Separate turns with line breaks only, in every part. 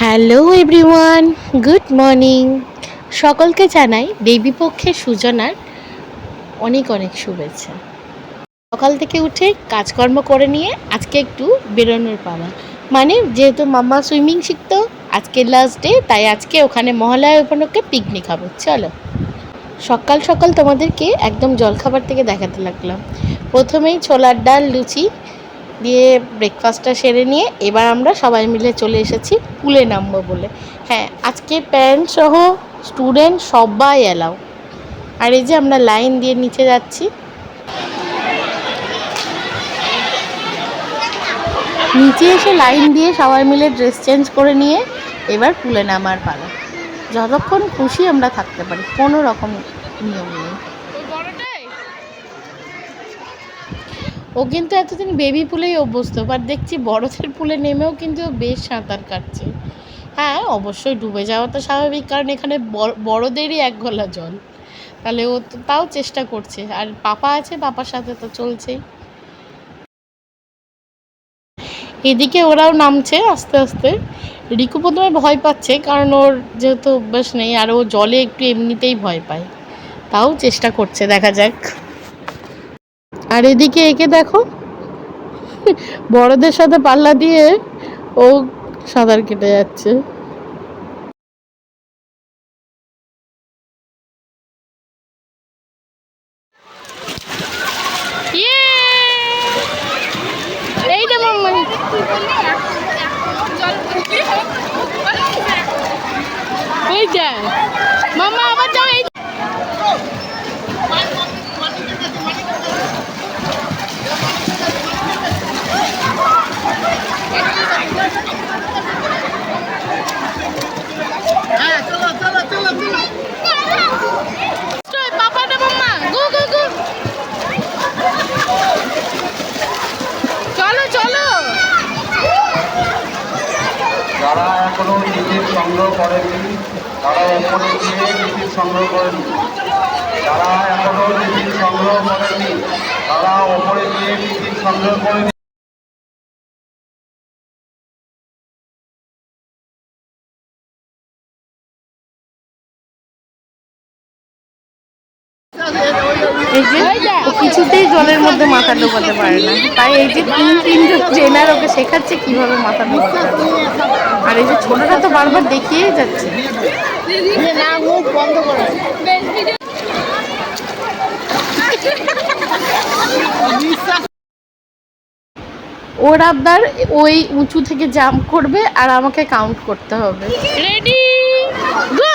Hello everyone, good morning. সকলকে জানাই দেবীপক্ষের সুজনার অনেক অনেক শুভেচ্ছা। সকাল থেকে উঠে কাজকর্ম করে নিয়ে আজকে একটু বেরোনোর পাওয়া মানে যেহেতু মাম্মা সুইমিং শিখতো, আজকে লাস্ট ডে তাই আজকে ওখানে মহালয়া উপলক্ষে পিকনিক হবে। চলো। সকাল সকাল তোমাদেরকে একদম জলখাবার থেকে দেখাতে লাগলাম। প্রথমেই ছোলার ডাল, লুচি দিয়ে ব্রেকফাস্টটা সেরে নিয়ে এবার আমরা সবাই মিলে চলে এসেছি পুলে নামবো বলে। হ্যাঁ আজকে প্যারেন্টস সহ স্টুডেন্ট সবাই এলাও আর এই যে আমরা লাইন দিয়ে নিচে যাচ্ছি। নিচে এসে লাইন দিয়ে সবাই মিলে ড্রেস চেঞ্জ করে নিয়ে এবার পুলে নামার পালা। যতক্ষণ খুশি আমরা থাকতে পারি, কোনো রকম নিয়ম নেই। ও কিন্তু এতদিন বেবি পুলেই অভ্যস্ত বাট দেখছি বড়দের পুলে নেমেও কিন্তু বেশ সাঁতার কাটছে। হ্যাঁ অবশ্যই ডুবে যাওয়া তো স্বাভাবিক, কারণ এখানে বড়- বড়দেরই এক গলা জল। তাহলে ও তাও চেষ্টা করছে, আর পাপা আছে, পাপার সাথে তো চলছেই। এদিকে ওরাও নামছে আস্তে আস্তে। রিকু প্রথমে ভয় পাচ্ছে, কারণ ওর যেহেতু অভ্যাস নেই, আর ও জলে একটু এমনিতেই ভয় পায়। তাও চেষ্টা করছে, দেখা যাক। আর এদিকে একে দেখো বড়দের সাথে পাল্লা দিয়ে ও সাঁতার কেটে যাচ্ছে। মাম্মা এই যা মাম্মা আবার যাও এই পাপাটা মাম্মা গো গো গো চলো চলো
যারা এখনও টিকিট সংগ্রহ করেননি, তারা এখনও গিয়ে টিকিট সংগ্রহ করেনি যারা এখনও টিকিট সংগ্রহ করেননি, তারা ওপরে গিয়ে টিকিট সংগ্রহ করেনি
এই যে কিছুতেই জলের মধ্যে মাথা ডোবাতে পারে না। তাই এই যে তিন তিনজন ট্রেনার ওকে শেখাচ্ছে কীভাবে মাথা ডোবাতে আর এই যে ছোটটা তো বারবার দেখিয়েই যাচ্ছে। ওর আবদার ওই উঁচু থেকে জাম্প করবে আর আমাকে কাউন্ট করতে হবে। রেডি গো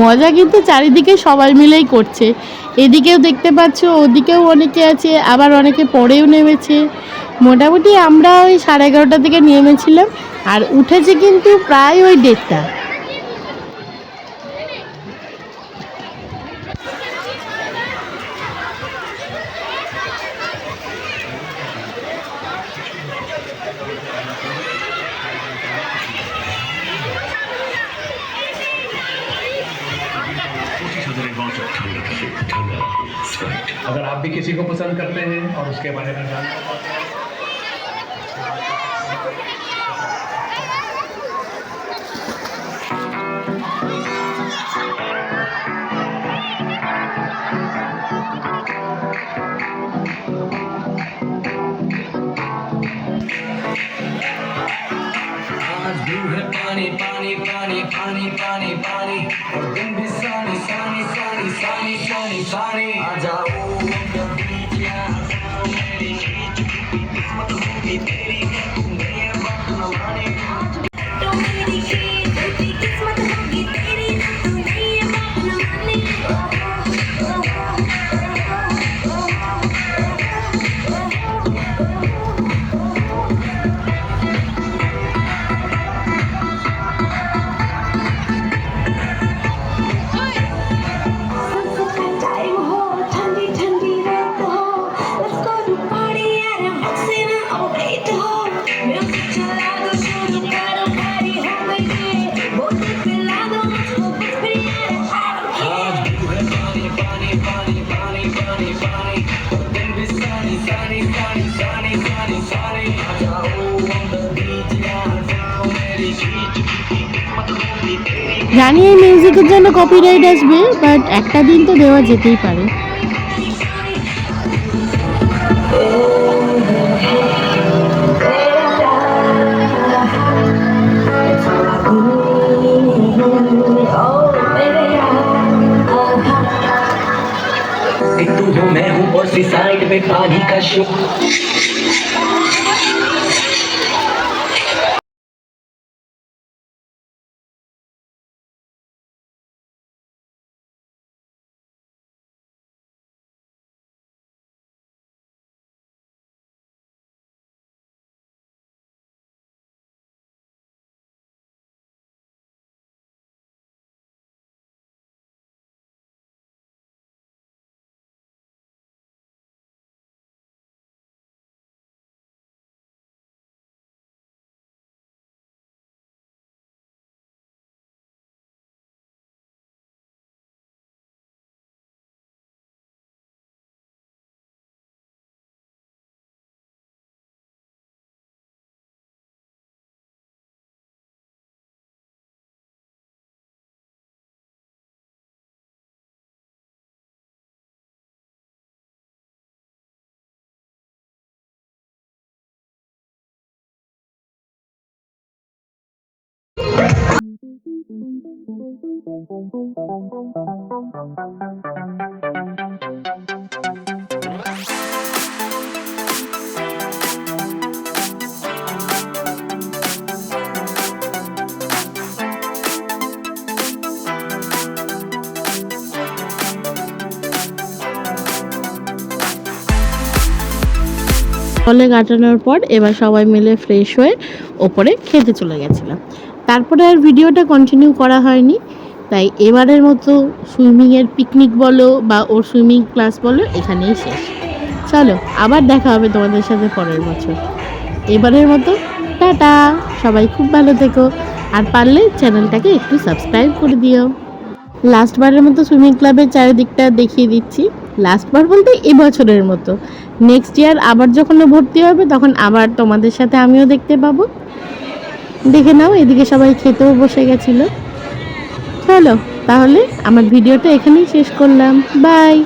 মজা কিন্তু চারিদিকে সবাই মিলেই করছে। এদিকেও দেখতে পাচ্ছ, ওদিকেও অনেকে আছে, আবার অনেকে পরেও নেমেছে। মোটামুটি আমরা ওই সাড়ে এগারোটা থেকে নেমেছিলাম, আর উঠেছে কিন্তু প্রায় ওই দেড়টা।
अगर आप भी किसी को पसंद करते हैं और उसके बारे में
जान पानी पानी पानी पानी पानी पानी, और दिन भी सानी सानी सानी सानी सानी सानी आ जाओ मेरी किस्मत होगी तेरी
জানি এই মিউজিকের জন্য কপিরাইট আসবে বাট একটা দিন তো দেওয়া যেতেই পারে
ओ मेरे यार
एक तू हो मैं हूँ और सी साइड में पानी का शो
ফলে কাটানোর পর এবার সবাই মিলে ফ্রেশ হয়ে ওপরে খেতে চলে গেছিলাম। তারপরে আর ভিডিওটা কন্টিনিউ করা হয়নি। তাই এবারের মতো সুইমিংয়ের পিকনিক বলো বা ওর সুইমিং ক্লাস বলো, এখানেই শেষ। চলো, আবার দেখা হবে তোমাদের সাথে পরের বছর। এবারের মতো, টাটা! সবাই খুব ভালো থেকো। আর পারলে চ্যানেলটাকে একটু সাবস্ক্রাইব করে দিও। লাস্টবারের মতো সুইমিং ক্লাবের চারিদিকটা দেখিয়ে দিচ্ছি। লাস্টবার বলতে এবছরের মতো। নেক্সট ইয়ার আবার যখন ভর্তি হবে, তখন আবার তোমাদের সাথে আমিও দেখতে পাবো। দেখে নাও, এদিকে সবাই খেতেও বসে গেছিল। চলো, তাহলে আমার ভিডিওটা এখানেই শেষ করলাম। বাই